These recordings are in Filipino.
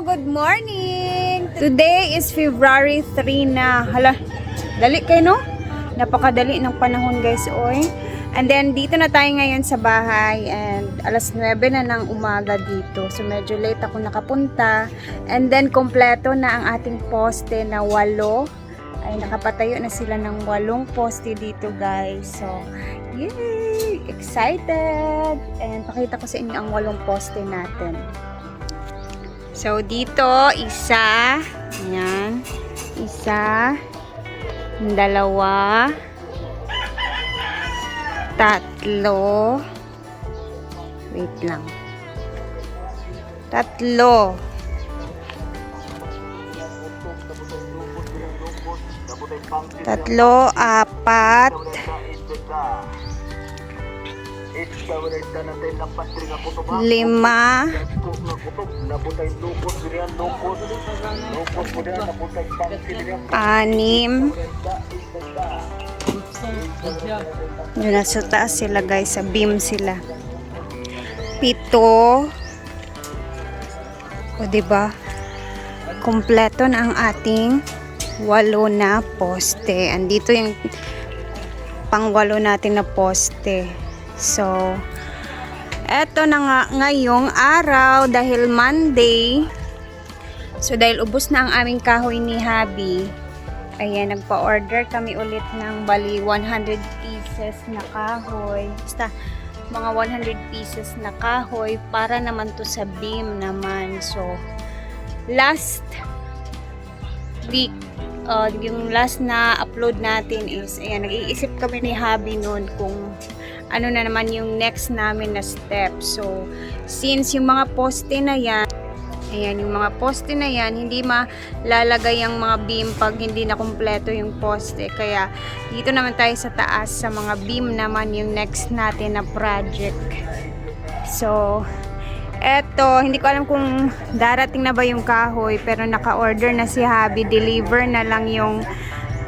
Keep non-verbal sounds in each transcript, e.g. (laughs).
Good morning! Today is February 3 na. Hala, dali kayo no? Napakadali ng panahon guys, oy. And then, dito na tayo ngayon sa bahay and alas 9 na ng umaga dito. So, medyo late ako nakapunta. And then, kompleto na ang ating poste na walo. Ay, nakapatayo na sila ng walong poste dito guys. So, yay! Excited! And pakita ko sa inyo ang walong poste natin. So, dito, isa. Ayan. Isa. Dalawa. Tatlo. Wait lang. Tatlo. Tatlo, apat. Lima. Anim. Yun, nasa taas sila guys. Sa beam sila. Pito. O, diba? Kompleto na ang ating walo na poste. Andito yung pangwalo natin na poste. So, eto na nga ngayong araw dahil Monday. So, dahil ubos na ang aming kahoy ni Habi, ayan, nagpa-order kami ulit ng bali 100 pieces na kahoy. Basta, mga 100 pieces na kahoy para naman to sa beam naman. So, last week, uh, yung last na upload natin is, ayan, nag-iisip kami ni Habi noon kung ano na naman yung next namin na step. So, since yung mga poste na yan, ayan, yung mga poste na yan, hindi malalagay ang mga beam pag hindi na kumpleto yung poste. Kaya, dito naman tayo sa taas, sa mga beam naman yung next natin na project. So, eto, hindi ko alam kung darating na ba yung kahoy, pero naka-order na si Habi, deliver na lang yung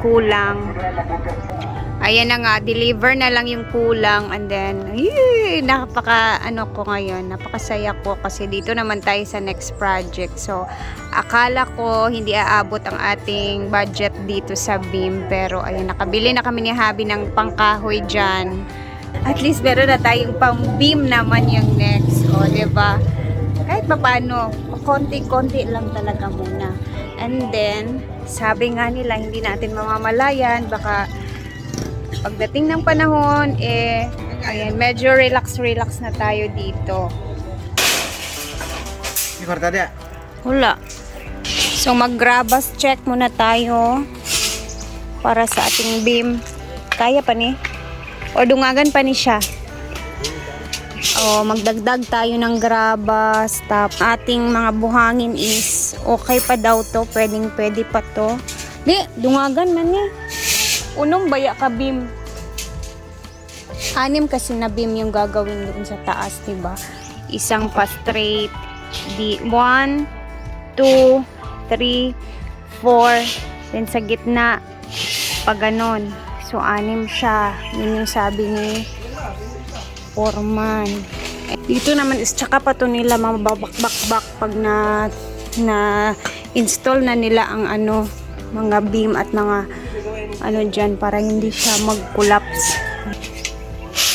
kulang. Ayan na nga, deliver na lang yung kulang and then, ay, napaka ano ko ngayon, napakasaya ko kasi dito naman tayo sa next project. So, akala ko hindi aabot ang ating budget dito sa beam pero ayun, nakabili na kami ni Habi ng pangkahoy dyan. At least meron na tayong pang beam naman yung next, o, ba? Kahit papaano, konti-konti lang talaga muna. And then, sabi nga nila, hindi natin mamamalayan, baka pagdating ng panahon, eh, ayan, medyo relax-relax na tayo dito. Di korta dia. Wala. So, mag-grabas check muna tayo para sa ating beam. Kaya pa ni? O dungagan pa ni siya? O, magdagdag tayo ng grabas. Tap, ating mga buhangin is okay pa daw to. Pwedeng pwede pa to. Di, dungagan man ni. Unong baya ka beam. Anim kasi na beam yung gagawin doon sa taas, 'di ba? Isang pa straight. Di 1 2 3 4 then sa gitna pa ganon. So anim siya. Yun yung sabi ni Foreman. Dito naman is tsaka pa to nila mababakbak pag na na install na nila ang ano mga beam at mga ano dyan para hindi siya mag-collapse.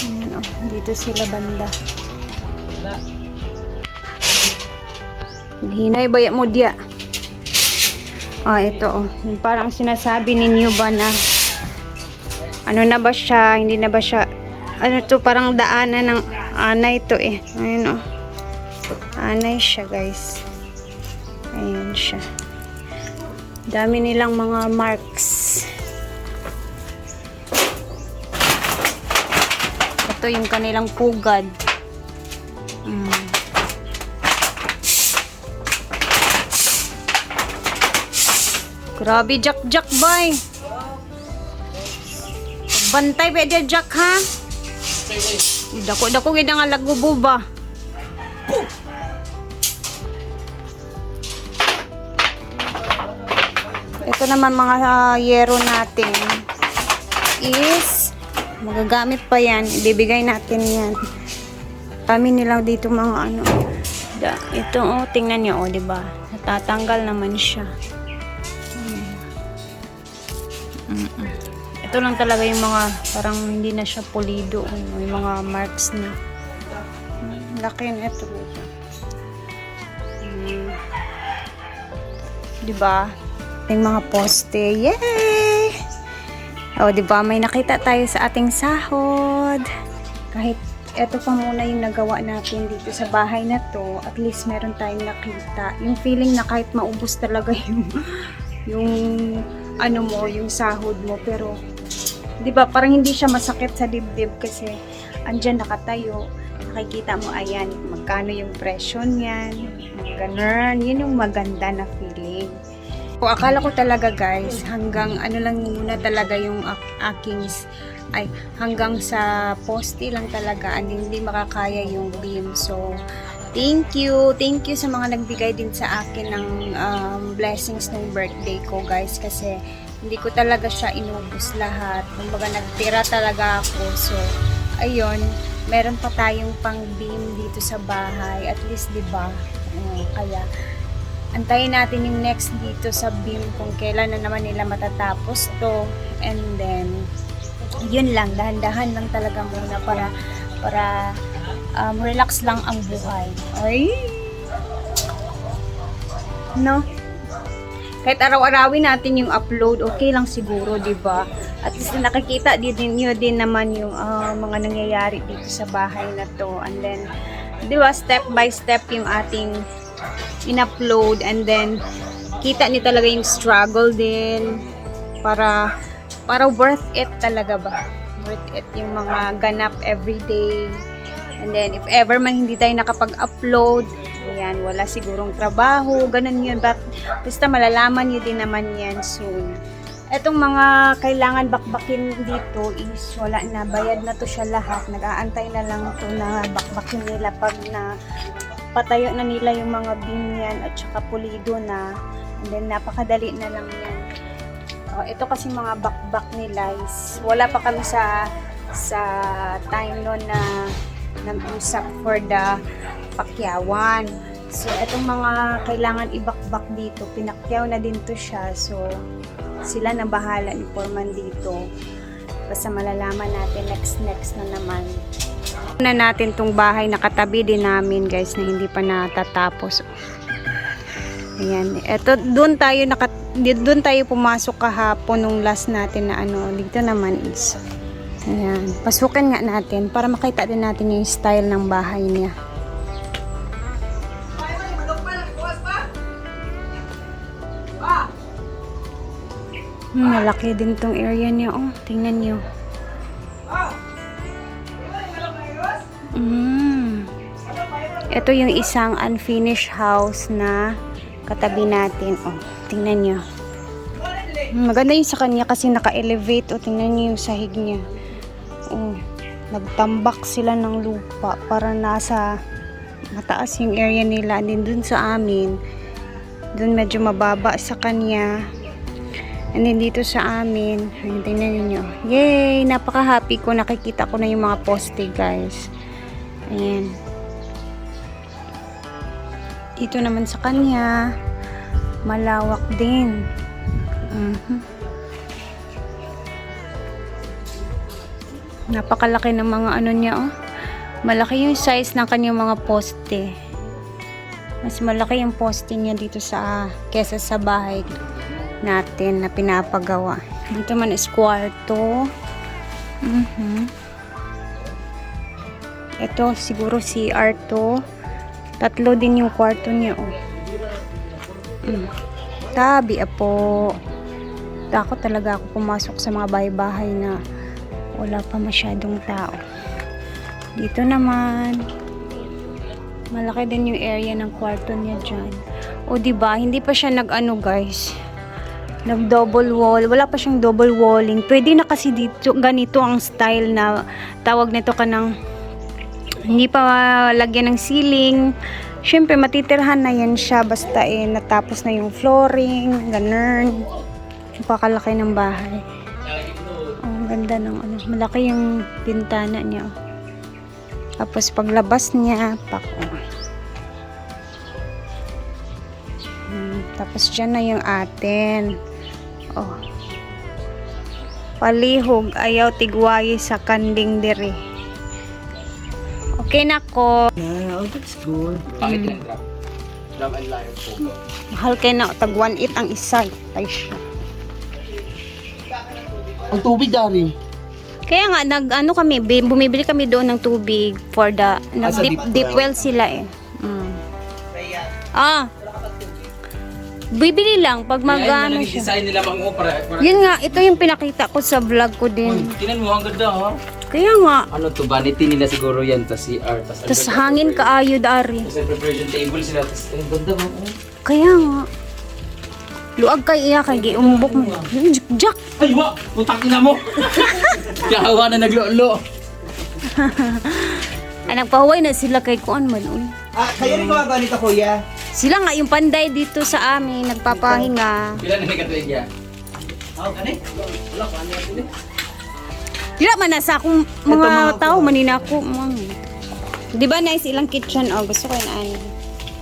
Ayan, oh, dito sila banda. Hinay baya mo dia. Ah, ito oh. Parang sinasabi ninyo ba na ano na ba siya, hindi na ba siya ano to parang daanan ng anay to eh. Ayun oh. Anay siya guys. Ayun siya. Dami nilang mga marks. Ito yung kanilang pugad. Mm. Grabe, Jack Jack boy. Bantay pwede Jack ha. Dako dako gid nga lagubo ba. Ito naman mga uh, yero natin is magagamit pa yan. Ibibigay natin yan. Kami nila dito mga ano Da, ito oh, tingnan niyo oh, 'di ba? Natatanggal naman siya. Mm-mm. Ito lang talaga yung mga parang hindi na siya pulido, ano, yung mga marks na. Hmm, Laki na ito. Hmm. 'Di ba? Yung mga poste. Yay! Oh, 'di ba? May nakita tayo sa ating sahod. Kahit eto pa muna yung nagawa natin dito sa bahay na to, at least meron tayong nakita. Yung feeling na kahit maubos talaga (laughs) yung yung ano mo, yung sahod mo, pero 'di ba, parang hindi siya masakit sa dibdib kasi andyan nakatayo. Nakikita mo ayan, magkano yung presyo niyan. Ganun, yun yung maganda na feeling. O akala ko talaga guys, hanggang ano lang muna talaga yung ak- aking ay hanggang sa poste lang talaga and hindi makakaya yung beam. So, thank you. Thank you sa mga nagbigay din sa akin ng um, blessings ng birthday ko guys kasi hindi ko talaga siya inubos lahat. Kumbaga nagtira talaga ako. So, ayun, meron pa tayong pang beam dito sa bahay. At least, di ba? Uh, kaya, antayin natin yung next dito sa beam kung kailan na naman nila matatapos to. And then, yun lang, dahan-dahan lang talaga muna para para um, relax lang ang buhay. Ay! No? Kahit araw-arawin natin yung upload, okay lang siguro, di ba? At least nakikita din niyo din naman yung ah, mga nangyayari dito sa bahay na to. And then, di ba, step by step yung ating in-upload and then kita ni talaga yung struggle din. Para para worth it talaga ba? Worth it yung mga ganap everyday. And then if ever man hindi tayo nakapag-upload ayan wala sigurong trabaho ganun yun. But basta malalaman nyo din naman yan soon. Etong mga kailangan bakbakin dito is wala na bayad na to siya lahat. Nag-aantay na lang to na bakbakin nila pag na patayo na nila yung mga beam yan at saka pulido na. And then napakadali na lang yan. Oh, ito kasi mga bakbak nila is wala pa kami sa sa time noon na nag-usap for the pakyawan so itong mga kailangan ibakbak dito pinakyaw na din to siya. So sila na bahala ni Foreman dito. Basta malalaman natin next next na naman na natin tong bahay na katabi din namin guys na hindi pa natatapos. Ayan. Ito, doon tayo naka, doon tayo pumasok kahapon nung last natin na ano. Dito naman is. Ayan. Pasukin nga natin para makita din natin yung style ng bahay niya. Hmm, malaki din tong area niya. Oh, tingnan niyo. Ito yung isang unfinished house na katabi natin. Oh, tingnan nyo. Maganda yung sa kanya kasi naka-elevate. Oh, tingnan nyo yung sahig niya. Oh, nagtambak sila ng lupa para nasa mataas yung area nila. And dun sa amin, dun medyo mababa sa kanya. And then dito sa amin, ayun, tingnan niyo. Yay! Napaka-happy ko. Nakikita ko na yung mga poste, guys. Ayan. Dito naman sa kanya, malawak din. Mhm. Napakalaki ng mga ano niya, oh. Malaki yung size ng kanyang mga poste. Mas malaki yung poste niya dito sa, kesa sa bahay natin na pinapagawa. Dito man is kwarto. Mhm. Ito, siguro CR to. Tatlo din yung kwarto niya, oh. Mm. Tabi, apo. Takot talaga ako pumasok sa mga bahay-bahay na wala pa masyadong tao. Dito naman, malaki din yung area ng kwarto niya dyan. O, ba Hindi pa siya nag-ano, guys. Nag-double wall. Wala pa siyang double walling. Pwede na kasi dito, ganito ang style na tawag nito ka ng hindi pa lagyan ng ceiling. Siyempre, matitirhan na yan siya basta eh, natapos na yung flooring, ganun. Napakalaki ng bahay. Oh, ang ganda ng ano, malaki yung bintana niya. Tapos paglabas niya, pak. oh. Tapos dyan na yung atin. Oh. Palihog, ayaw tigwayi sa kanding diri. Okay na ko. Ah, oh, that's good. Bakit yan, Drum? Drum and Lion po. Mahal kay na tag 1.8 ang isa. Ay siya. Ang tubig dari. Kaya nga nag ano kami, bi- bumibili kami doon ng tubig for the nag sa deep, deep well sila eh. Mm. Ah. Bibili lang pag magano siya. nila mga para, para Yun nga, ito yung pinakita ko sa vlog ko din. Tinan mo, ang ganda ha. Kaya nga, Ano to, vanity nila siguro yan, tas CR. Tas tas hangin kaayo dari. Tapos may preparation table sila, tas ang ganda mo. oh. Kaya nga. Luag kay iya kay giumbok mo. Jack, Ay, wa! Putang ina mo! (laughs) Kahawa na naglolo. (laughs) ay nagpahuway na sila kay kuan man uy. Ah, kayo rin gumagawa nito, kuya? Sila nga yung panday dito sa amin nagpapahinga. Pila na nagkatuig yan? Dila man na sa akong mga tao manina ko. Ma'am. Di ba nice ilang kitchen oh gusto ko yun ani.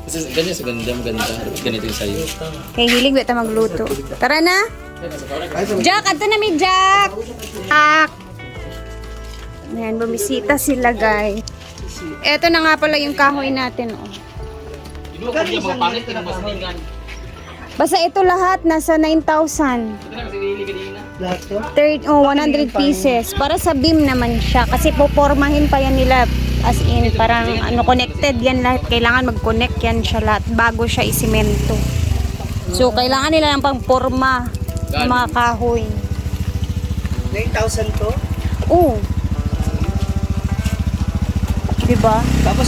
Kasi ganyan sa ganda, maganda. Ganito yung sa'yo. Kay hilig beta magluto. Tara na. Jack, ato na mi Jack. Jack. Ayan, bumisita sila guys. Eto na nga pala yung kahoy natin oh. Mga. Basta ito lahat nasa 9,000. Lahat to? Third, oh, 100 pieces. Para sa beam naman siya. Kasi popormahin pa yan nila. As in, parang ano, connected yan lahat. Kailangan mag-connect yan siya lahat bago siya isimento. So, kailangan nila ng pangporma ng mga kahoy. 9,000 to? Oo. Diba? Tapos